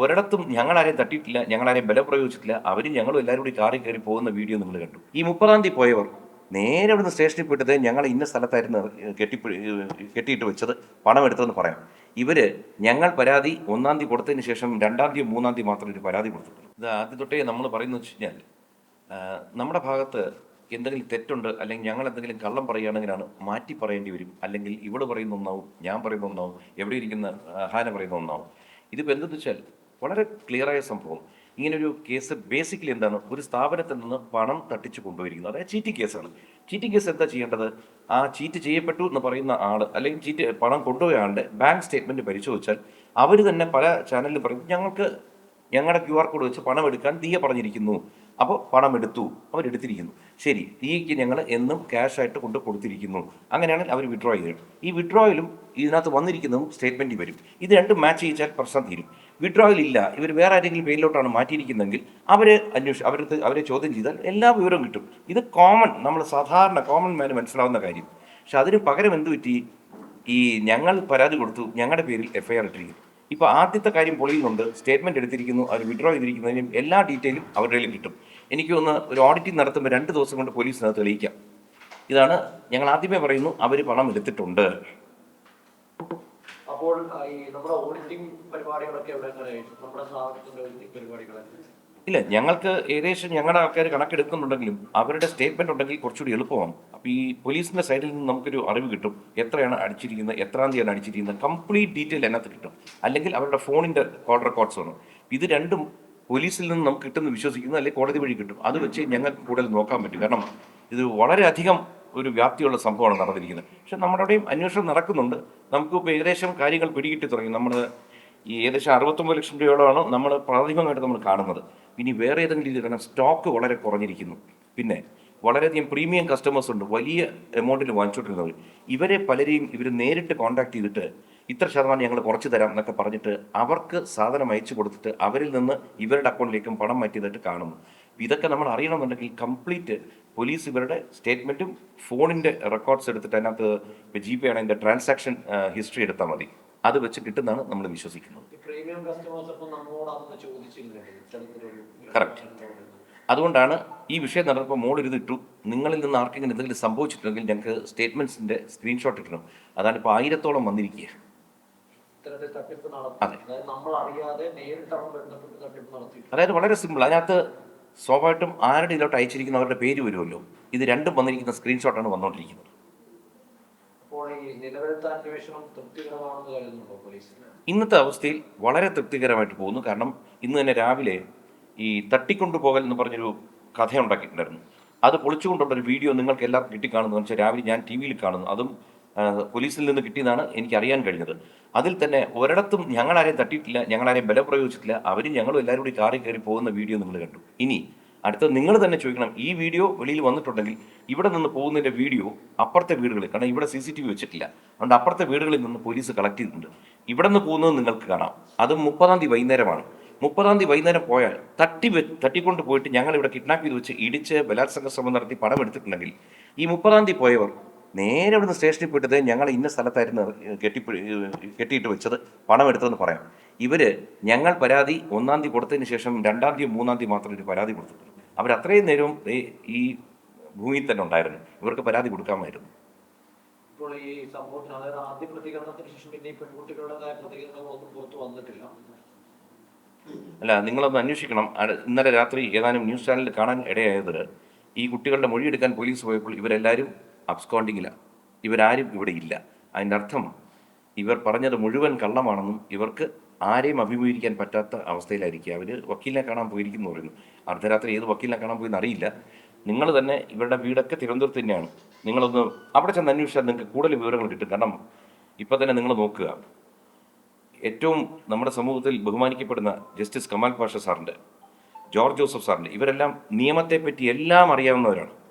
ഒരിടത്തും ഞങ്ങളാരെയും തട്ടിയിട്ടില്ല ഞങ്ങളാരെയും ബലം പ്രയോഗിച്ചിട്ടില്ല അവരും ഞങ്ങളും എല്ലാവരും കൂടി കാറി കയറി പോകുന്ന വീഡിയോ നിങ്ങൾ കണ്ടു. ഈ മുപ്പതാം തീയതി പോയവർ നേരെ അവിടുന്ന് സ്റ്റേഷനിൽ പോയിട്ട് ഞങ്ങൾ ഇന്ന സ്ഥലത്തായിരുന്നു കെട്ടി കെട്ടിയിട്ട് വെച്ചത് പണം എടുത്തതെന്ന് പറയാം. ഇവർ ഞങ്ങൾ പരാതി ഒന്നാം തീയതി കൊടുത്തതിന് ശേഷം രണ്ടാം തീയതി മൂന്നാം തീയതി മാത്രം ഒരു പരാതി കൊടുത്തിട്ടുള്ളൂ. ഇത് ആദ്യം തൊട്ടേ നമ്മൾ പറയുന്നത് വെച്ച് കഴിഞ്ഞാൽ നമ്മുടെ ഭാഗത്ത് എന്തെങ്കിലും തെറ്റുണ്ട് അല്ലെങ്കിൽ ഞങ്ങൾ എന്തെങ്കിലും കള്ളം പറയുകയാണെങ്കിലാണ് മാറ്റി പറയേണ്ടി വരും. അല്ലെങ്കിൽ ഇവൾ പറയുന്ന ഒന്നാവും ഞാൻ പറയുന്ന ഒന്നാവും എവിടെ ഇരിക്കുന്ന ഹാന പറയുന്ന ഒന്നാവും. ഇതിപ്പോൾ എന്തെന്ന് വെച്ചാൽ വളരെ ക്ലിയറായ സംഭവം. ഇങ്ങനൊരു കേസ് ബേസിക്കലി എന്താണ്? ഒരു സ്ഥാപനത്തിൽ നിന്ന് പണം തട്ടിച്ചു കൊണ്ടുവരിക്കുന്നത് അതായത് ചീറ്റിംഗ് കേസാണ് ചീറ്റിംഗ് കേസ് എന്താ ചെയ്യേണ്ടത്? ആ ചീറ്റ് ചെയ്യപ്പെട്ടു എന്ന് പറയുന്ന ആൾ അല്ലെങ്കിൽ ചീറ്റ് പണം കൊണ്ടുപോയ ആളുടെ ബാങ്ക് സ്റ്റേറ്റ്മെന്റ് പരിശോധിച്ചാൽ അവർ തന്നെ പല ചാനലിൽ പറയും ഞങ്ങൾക്ക് ഞങ്ങളുടെ ക്യു ആർ കോഡ് വെച്ച് പണം എടുക്കാൻ തീയ പറഞ്ഞിരിക്കുന്നു. അപ്പോൾ പണം എടുത്തു. അവരെടുത്തിരിക്കുന്നു. ശരി തീയ്ക്ക് ഞങ്ങൾ എന്നും ക്യാഷ് ആയിട്ട് കൊണ്ട് കൊടുത്തിരിക്കുന്നു. അങ്ങനെയാണെങ്കിൽ അവർ വിഡ്രോ ചെയ്തിട്ട് ഈ വിഡ്രോയിലും ഇതിനകത്ത് വന്നിരിക്കുന്നതും സ്റ്റേറ്റ്മെന്റ് വരും. ഇത് രണ്ടും മാച്ച് ചെയ്യിച്ചാൽ പ്രശ്നം തീരും. വിഡ്രോയിൽ ഇല്ല ഇവർ വേറെ ആരെങ്കിലും പേരിലോട്ടാണ് മാറ്റിയിരിക്കുന്നതെങ്കിൽ അവരെ അന്വേഷിച്ച് അവരെ അവരെ ചോദ്യം ചെയ്താൽ എല്ലാ വിവരവും കിട്ടും. ഇത് കോമൺ നമ്മൾ സാധാരണ കോമൺ മാന് മനസ്സിലാവുന്ന കാര്യം. പക്ഷെ അതിന് പകരം എന്ത് പറ്റി? ഈ ഞങ്ങൾ പരാതി കൊടുത്തു ഞങ്ങളുടെ പേരിൽ എഫ്ഐആർ ഇട്ടിരിക്കുന്നു. ഇപ്പോൾ ആദ്യത്തെ കാര്യം പൊളിയിലുണ്ട് സ്റ്റേറ്റ്മെന്റ് എടുത്തിരിക്കുന്നു. അവർ വിഡ്രോ ചെയ്തിരിക്കുന്നതിനും എല്ലാ ഡീറ്റെയിലും അവരുടെ കയ്യിൽ കിട്ടും. എനിക്ക് ഒന്ന് ഒരു ഓഡിറ്റിംഗ് നടത്തുമ്പോൾ രണ്ട് ദിവസം കൊണ്ട് പോലീസിനകത്ത് തെളിയിക്കാം. ഇതാണ് ഞങ്ങൾ ആദ്യമേ പറയുന്നു അവർ പണം എടുത്തിട്ടുണ്ട്. അപ്പോൾ ഈ നമ്മുടെ ഓഡിറ്റിംഗ് പരിപാടികളൊക്കെ എവിടെ എങ്ങനെയായിരുന്നു നമ്മുടെ സ്ഥാപനത്തിന്റെ ഓഡിറ്റിംഗ് പരിപാടികളൊക്കെ ഇല്ല ഞങ്ങൾക്ക് ഏകദേശം ഞങ്ങളുടെ ആൾക്കാർ കണക്കെടുക്കുന്നുണ്ടെങ്കിലും അവരുടെ സ്റ്റേറ്റ്മെന്റ് ഉണ്ടെങ്കിൽ കുറച്ചുകൂടി എളുപ്പമാണ്. അപ്പോൾ ഈ പോലീസിന്റെ സൈഡിൽ നിന്ന് നമുക്കൊരു അറിവ് കിട്ടും. എത്രയാണ് അടിച്ചിരിക്കുന്നത് എത്രാം തീയതിയാണ് അടിച്ചിരിക്കുന്നത് കംപ്ലീറ്റ് ഡീറ്റെയിൽ അതിനകത്ത് കിട്ടും. അല്ലെങ്കിൽ അവരുടെ ഫോണിന്റെ കോൾ റെക്കോർഡ്സ് ആണ്. ഇത് രണ്ടും പോലീസിൽ നിന്ന് നമുക്ക് കിട്ടുമെന്ന് വിശ്വസിക്കുന്നു അല്ലെങ്കിൽ കോടതി വഴി കിട്ടും. അത് വെച്ച് ഞങ്ങൾക്ക് കൂടുതൽ നോക്കാൻ പറ്റും. കാരണം ഇത് വളരെയധികം ഒരു വ്യാപ്തിയുള്ള സംഭവമാണ് നടന്നിരിക്കുന്നത്. പക്ഷെ നമ്മുടെ അവിടെയും അന്വേഷണം നടക്കുന്നുണ്ട്. നമുക്ക് ഇപ്പോൾ ഏകദേശം കാര്യങ്ങൾ പിടികിട്ടി തുടങ്ങി. നമ്മൾ ഈ ഏകദേശം അറുപത്തൊമ്പത് ലക്ഷം രൂപയോളമാണ് നമ്മൾ പ്രാഥമികമായിട്ട് നമ്മൾ കാണുന്നത്. ഇനി വേറെ ഏതെങ്കിലും രീതിയിൽ കാരണം സ്റ്റോക്ക് വളരെ കുറഞ്ഞിരിക്കുന്നു. പിന്നെ വളരെയധികം പ്രീമിയം കസ്റ്റമേഴ്സ് ഉണ്ട്. വലിയ എമൗണ്ടിൽ വാങ്ങിച്ചുകൊണ്ടിരുന്നവർ. ഇവരെ പലരെയും ഇവർ നേരിട്ട് കോൺടാക്ട് ചെയ്തിട്ട് ഇത്ര ശതമാനം ഞങ്ങൾ കുറച്ച് തരാം എന്നൊക്കെ പറഞ്ഞിട്ട് അവർക്ക് സാധനം അയച്ചു കൊടുത്തിട്ട് അവരിൽ നിന്ന് ഇവരുടെ അക്കൗണ്ടിലേക്കും പണം മാറ്റിയതായിട്ട് കാണുന്നു. ഇതൊക്കെ നമ്മൾ അറിയണമെന്നുണ്ടെങ്കിൽ കംപ്ലീറ്റ് പോലീസ് ഇവരുടെ സ്റ്റേറ്റ്മെന്റും ഫോണിന്റെ റെക്കോർഡ്സ് എടുത്തിട്ട് അതിനകത്ത് ഇപ്പോൾ ജി പേ ആണെങ്കിൽ ട്രാൻസാക്ഷൻ ഹിസ്റ്ററി എടുത്താൽ മതി. അത് വെച്ച് കിട്ടുന്നതാണ് നമ്മൾ വിശ്വസിക്കുന്നത്. കറക്റ്റ് അതുകൊണ്ടാണ് ഈ വിഷയം നടന്നപ്പോൾ മോളിരുന്ന് ഇട്ടു. നിങ്ങളിൽ നിന്ന് ആർക്കെങ്കിലും എന്തെങ്കിലും സംഭവിച്ചിട്ടുണ്ടെങ്കിൽ ഞങ്ങൾക്ക് സ്റ്റേറ്റ്മെന്റ്സിന്റെ സ്ക്രീൻഷോട്ട് കിട്ടണം അതാണ് ഇപ്പോൾ ആയിരത്തോളം വന്നിരിക്കുക അതായത് വളരെ സിമ്പിൾ. അതിനകത്ത് സ്വാഭാവികമായിട്ടും ആരുടെ ഇതിലോട്ട് അയച്ചിരിക്കുന്ന അവരുടെ പേര് വരുമല്ലോ. ഇത് രണ്ടും വന്നിരിക്കുന്ന സ്ക്രീൻഷോട്ടാണ് വന്നുകൊണ്ടിരിക്കുന്നത്. ഇന്നത്തെ അവസ്ഥയിൽ വളരെ തൃപ്തികരമായിട്ട് പോകുന്നു. കാരണം ഇന്ന് തന്നെ രാവിലെ ഈ തട്ടിക്കൊണ്ടുപോകൽ എന്ന് പറഞ്ഞൊരു കഥ ഉണ്ടാക്കിയിട്ടുണ്ടായിരുന്നു അത് പൊളിച്ചുകൊണ്ടുള്ള ഒരു വീഡിയോ നിങ്ങൾക്ക് എല്ലാവർക്കും കിട്ടിക്കാണുന്നു വെച്ചാൽ രാവിലെ ഞാൻ ടി വിയിൽ കാണുന്നു. അതും പോലീസിൽ നിന്ന് കിട്ടിയതാണ് എനിക്ക് അറിയാൻ കഴിഞ്ഞത്. അതിൽ തന്നെ ഒരിടത്തും ഞങ്ങളാരെയും തട്ടിയിട്ടില്ല ഞങ്ങളാരെയും ബലം പ്രയോഗിച്ചിട്ടില്ല അവരും ഞങ്ങളും എല്ലാവരും കൂടി കാറി കയറി പോകുന്ന വീഡിയോ നിങ്ങൾ കണ്ടു. ഇനി അടുത്ത നിങ്ങൾ തന്നെ ചോദിക്കണം ഈ വീഡിയോ വെളിയിൽ വന്നിട്ടുണ്ടെങ്കിൽ ഇവിടെ നിന്ന് പോകുന്നതിന്റെ വീഡിയോ അപ്പുറത്തെ വീടുകളിൽ കാരണം ഇവിടെ സി സി ടി വി വെച്ചിട്ടില്ല. അതുകൊണ്ട് അപ്പുറത്തെ വീടുകളിൽ നിന്ന് പോലീസ് കളക്ട് ചെയ്തിട്ടുണ്ട്. ഇവിടെ നിന്ന് പോകുന്നത് നിങ്ങൾക്ക് കാണാം. അത് മുപ്പതാം തീയതി വൈകുന്നേരമാണ്. മുപ്പതാം തീയതി വൈകുന്നേരം പോയാൽ തട്ടി തട്ടിക്കൊണ്ട് പോയിട്ട് ഞങ്ങൾ ഇവിടെ കിഡ്നാപ്പ് ചെയ്ത് വെച്ച് ഇടിച്ച് ബലാത്സംഗ ശ്രമം നടത്തി പണം എടുത്തിട്ടുണ്ടെങ്കിൽ ഈ മുപ്പതാം തീയതി പോയവർ നേരെ ഇവിടുന്ന് സ്റ്റേഷനിൽ പോയിട്ടത് ഞങ്ങൾ ഇന്ന സ്ഥലത്തായിരുന്നു കെട്ടി കെട്ടിയിട്ട് വെച്ചത്. പണം എടുത്തതെന്ന് പറയാം. ഇവർ ഞങ്ങൾ പരാതി ഒന്നാം തീയതി കൊടുത്തതിന് ശേഷം രണ്ടാം തീയതി മൂന്നാം തീയതി മാത്രം ഒരു പരാതി കൊടുത്തിട്ടുണ്ട്. അവർ അത്രയും നേരവും ഈ ഭൂമിയിൽ തന്നെ ഉണ്ടായിരുന്നു. ഇവർക്ക് പരാതി കൊടുക്കാമായിരുന്നു. ഇപ്പോൾ ഈ സംഭവത്തിന് അതായത് ആദ്യ പ്രതികരണത്തിന് ശേഷം പിന്നെ ഈ പെൺകുട്ടികളുടേതായ പ്രതികരണങ്ങളൊന്നും പുറത്തു വന്നിട്ടില്ല. അല്ല നിങ്ങളൊന്ന് അന്വേഷിക്കണം. ഇന്നലെ രാത്രി ഏതാനും ന്യൂസ് ചാനലിൽ കാണാൻ ഇടയായത് ഈ കുട്ടികളുടെ മൊഴിയെടുക്കാൻ പോലീസ് പോയപ്പോൾ ഇവരെല്ലാവരും അബ്സ്കോണ്ടിങ്ങിലാണ് ഇവരാരും ഇവിടെ ഇല്ല. അതിന്റെ അർത്ഥം ഇവർ പറഞ്ഞത് മുഴുവൻ കള്ളമാണെന്നും ഇവർക്ക് ആരെയും അഭിമുഖീകരിക്കാൻ പറ്റാത്ത അവസ്ഥയിലായിരിക്കുക. അവർ വക്കീലിനെ കാണാൻ പോയിരിക്കുന്നു പറയുന്നു. അർദ്ധരാത്രി ഏത് വക്കീലിനെ കാണാൻ പോയെന്ന് അറിയില്ല. നിങ്ങൾ തന്നെ ഇവരുടെ വീടൊക്കെ തിരുവനന്തപുരത്ത് തന്നെയാണ്. നിങ്ങളൊന്ന് അവിടെ ചെന്ന് അന്വേഷിച്ചാൽ നിങ്ങൾക്ക് കൂടുതൽ വിവരങ്ങൾ കിട്ടും. കാരണം ഇപ്പം തന്നെ നിങ്ങൾ നോക്കുക. ഏറ്റവും നമ്മുടെ സമൂഹത്തിൽ ബഹുമാനിക്കപ്പെടുന്ന ജസ്റ്റിസ് കമാൽ പാഷ സാറിന്റെ ജോർജ് ജോസഫ് സാറിന്റെ ഇവരെല്ലാം നിയമത്തെപ്പറ്റി എല്ലാം അറിയാവുന്നവരാണ്.